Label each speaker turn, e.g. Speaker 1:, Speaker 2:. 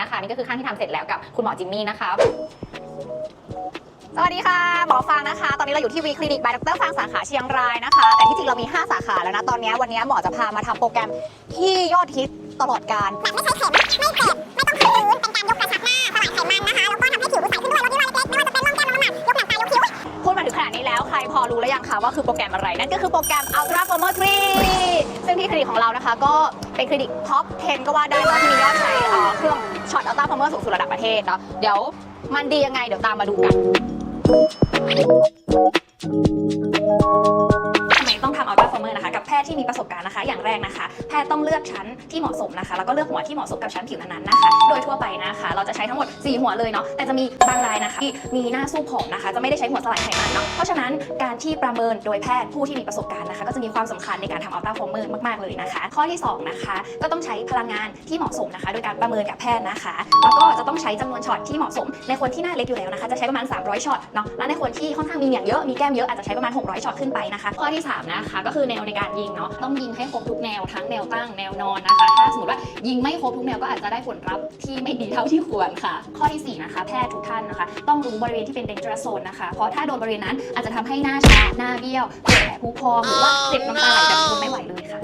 Speaker 1: นะคะ นี่ก็คือข้างที่ทำเสร็จแล้วกับคุณหมอจิมมี่นะคะสวัสดีค่ะหมอฟางนะคะ ตอนนี้เราอยู่ที่วีคลินิกบายดรฟางสาขาเชียงรายนะคะ แต่ที่จริงเรามี 5 สาขาแล้วนะ ตอนนี้วันนี้หมอจะพามาทำโปรแกรมที่ยอดฮิตตลอดการ
Speaker 2: แบบไม่ใช้เข็มไม่เจ็บ ไม่ต้องขัดฟื้นเป็นการยกกระชับหน้าสลายไขมันนะคะ แล้วก็ทำให้ผิวใสขึ้นด้วยลดริ้วรอยเล็กๆไม่ว่าจะเป็นร่องแก้มร่องหนักยกหนังตายกคิ้ว
Speaker 1: พูดมาถึงขนาดนี้แล้วใครพอรู้แล้วยังคะว่าคือโปรแกรมอะไรนั่นก็คือโปรแกรม Ultra Former 3ซึ่งที่คลินิก ของเรานะคะ ก็เป็นคลินิกท็อป 10 ก็ว่าได้ว่าที่มียอดใช้เอ่อเครื่องช็อตอัลต้าพาวเมอร์สูงสุดระดับประเทศเนาะเดี๋ยวมันดียังไงเดี๋ยวตามมาดูกัน
Speaker 3: แพทย์ที่มีประสบการณ์นะคะ อย่างแรกนะคะ แพทย์ต้องเลือกชั้นที่เหมาะสมนะคะ แล้วก็เลือกหัวที่เหมาะสมกับชั้นผิวนั้นๆนะคะ โดยทั่วไปนะคะ เราจะใช้ทั้งหมด 4 หัวเลยเนาะ แต่จะมีบางรายนะคะที่มีหน้าสู้ผอมนะคะ จะไม่ได้ใช้หัวสลายไขมันเนาะ เพราะฉะนั้นการที่ประเมินโดยแพทย์ผู้ที่มีประสบการณ์นะคะ ก็จะมีความสำคัญในการทำอัลตราฟอร์เมอร์มากๆเลยนะคะ ข้อที่สองนะคะ ก็ต้องใช้พลังงานที่เหมาะสมนะคะ โดยการประเมินกับแพทย์นะคะ แล้วก็จะต้องใช้จำนวนช็อตที่เหมาะสม ในคนที่หน้าเล็กอยู่แล้วนะคะ จะใช้ประมาณ 300ช็อตเนาะ และในคนที่ค่อนข้างมีเหนียงเยอะ มีแก้มเยอะอาจจะใช้ประมาณ 600ช็อตขึ้นไปนะคะ
Speaker 1: ข้อที่3นะคะก็คือแนวในการยิงเนาะต้องยิงให้ครบทุกแนวทั้งแนวตั้งแนวนอนนะคะ ถ้าสมมติว่ายิงไม่ครบทุกแนวก็อาจจะได้ผลลัพธ์ที่ไม่ดีเท่าที่ควรค่ะ
Speaker 3: ข้อที่ 4 นะคะ แพทย์ทุกท่านนะคะ ต้องรู้บริเวณที่เป็น dangerous zone นะคะ เพราะถ้าโดนบริเวณนั้นอาจจะทำให้หน้าชาหน้าเบี้ยวเกิดแผลผุพองหรือว่าเจ็บน้ำตาไหลแบบทนไม่ไหวเลยค่ะ